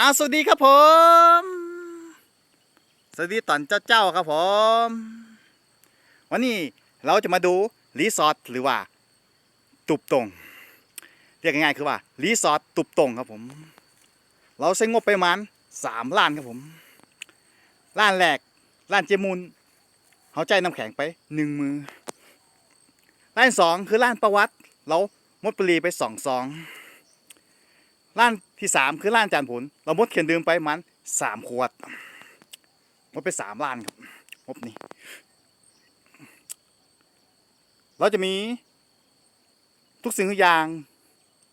อาสวัสดีครับผม สวัสดีตอนเจ้าเจ้าๆครับผม วันนี้เราจะมาดูรีสอร์ทหรือว่า ตุบตรง เรียกง่ายๆคือว่ารีสอร์ทตุบตรงครับผม เราใช้งบไปประมาณสามล้านครับผมล้านแรกล้านเจมูลเขาใจน้ำแข็งไปหนึ่งมือล้านสองคือล้านประวัติ เรามดปรีไปสองซอง ล้านที่สามคือล้านจานผล เราหมดเขียนดื่มไปมันสามขวดหมดไปสามล้านครับงบนี้เราจะมีทุกสิ่งทุกอย่าง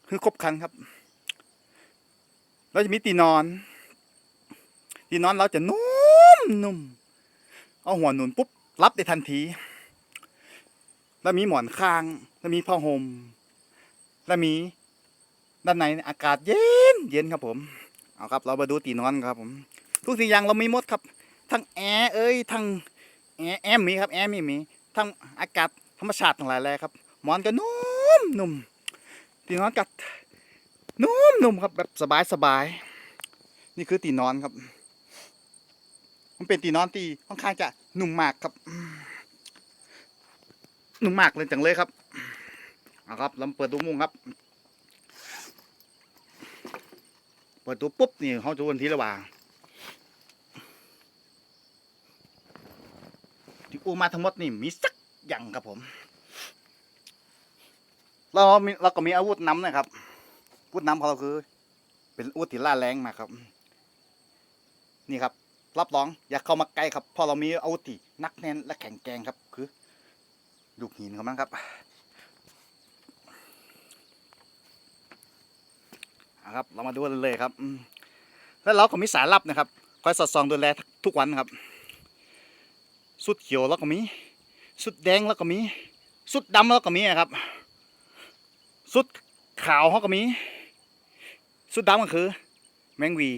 คือครบครันครับ เราจะมีตีนอน ตีนอนเราจะนุ่มนุ่มเอาหัวหนุนปุ๊บรับได้ทันทีแล้วมีหมอนข้าง แล้วมีผ้าห่มแล้วมี ด้านในอากาศเย็นเย็นครับผม เอาครับ เรามาดูตีนอนครับผม ทุกสิ่งอย่างเรามีหมดครับ ทั้งแอร์เอ้ยทั้งแอร์แอร์มีครับแอร์มีมีทั้งอากาศธรรมชาติทั้งหลายแหล่ครับหมอนก็นุ่มนุ่มตีนอนกัดนุ่มนุ่มครับแบบสบายสบายนี่คือตีนอนครับ มันเป็นตีนอนที่ค่อนข้างจะนุ่มมากครับนุ่มมากเลยจังเลยครับเอาครับเราเปิดดูมุ้งครับ เปิดตัวปุ๊บนี่เขาจะวันทีละว่าที่อูมาทั้งหมดนี่มีสักอย่างครับผมเราเราก็มีอาวุธน้ำนะครับอาวุธน้ำของเราคือ เป็นอาวุธที่ล่าแรงมากครับ นี่ครับ รับรอง อย่าเข้ามาใกล้ครับเพราะเรามีอาวุธที่นักแน่นและแข็งแกร่งครับ คือลูกหินครันครับะครับ เรามาดูกันเลยครับ แล้วเราก็มีสายลับนะครับ คอยสอดส่องดูแลทุกวันครับ สุดเขียวแล้วก็มี สุดแดงแล้วก็มี สุดดำแล้วก็มีนะครับ สุดขาวเขาก็มี สุดดำก็คือ แมงวี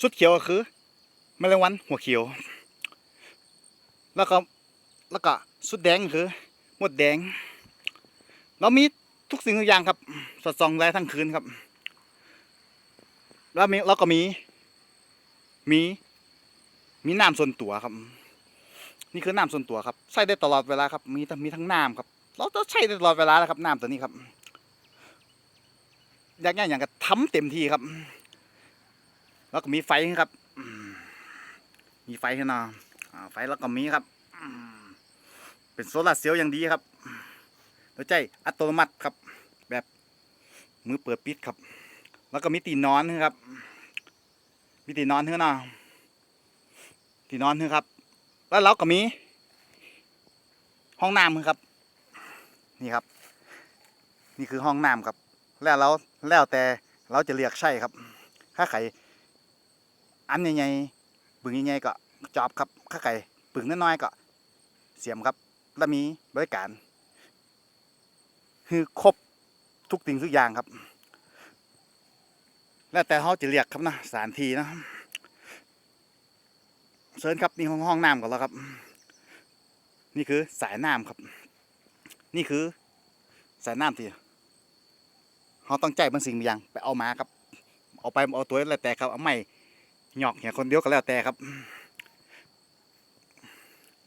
สุดเขียวก็คือแมลงวันหัวเขียว แล้วก็แล้วก็สุดแดงก็คือ หมดแดง เรามี ทุกสิ่งทุกอย่างครับ สอดส่องได้ทั้งคืนครับ แล้วมีเราก็มี มี มีน้ำส่วนตัวครับ นี่คือน้ำส่วนตัวครับ ใช้ได้ตลอดเวลาครับ มีทั้งมีทั้งน้ำครับ เราต้องใช้ได้ตลอดเวลาแล้วครับน้ำตัวนี้ครับอยากง่ายอย่างกับทำเต็มที่ครับ แล้วก็มีไฟครับ มีไฟขึ้นอ่าไฟแล้วก็มีครับ เป็นโซลาร์เซลล์อย่างดีครับ หัวใจอัตโนมัติครับ แบบมือเปิดปิดครับ แล้วก็มีตีนอนนะครับ มีตีนอนเท่านะตีนอนเท่าครับ แล้วเราก็มี ห้องน้ำครับ นี่ครับ นี่คือห้องน้ำครับ แล้วเราแล้วแต่เราจะเรียกใช่ครับ ถ้าไข่อันใหญ่ๆปึงใหญ่ๆก็จอบครับ ถ้าไข่ปึงน้อยๆก็เสียมครับ แล้วมีบริการ คือครบทุกสิ่งทุกอย่างครับ แล้วแต่เขาจะเรียกครับนะสถานที่นะเชิญครับนี่ห้องห้องน้ำก่อนแล้วครับ นี่คือสายน้ำครับ นี่คือสายน้ำที่เขาต้องใจบางสิ่งบางอย่างไปเอามาครับ เอาไปเอาตัวแล้วแต่ครับเอาไม่หยอกอย่างคนเดียวก็แล้วแต่ครับ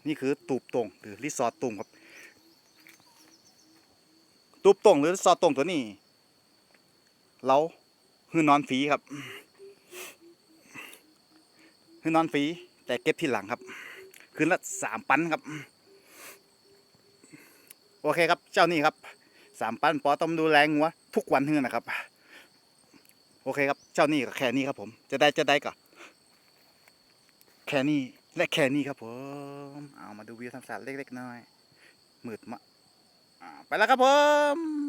นี่คือตูบตรงหรือรีสอร์ทตุงครับ ตูบตรงหรือซอตรงตัวนี้เราคือนอนฟรีครับคือนอนฟรีแต่เก็บที่หลังครับ คืนละสามปันครับ โอเคครับ เจ้านี่ครับสามปันปอต้องดูแลงัวทุกวันเท่านะครับ โอเคครับ เจ้านี่ก็แค่นี้ครับ ผม จะได้จะได้ก็แค่นี้และแค่นี้ครับผม เอามาดูวิวธรรมศาสตร์เล็กๆน้อยมืดมา ไปแล้วครับผม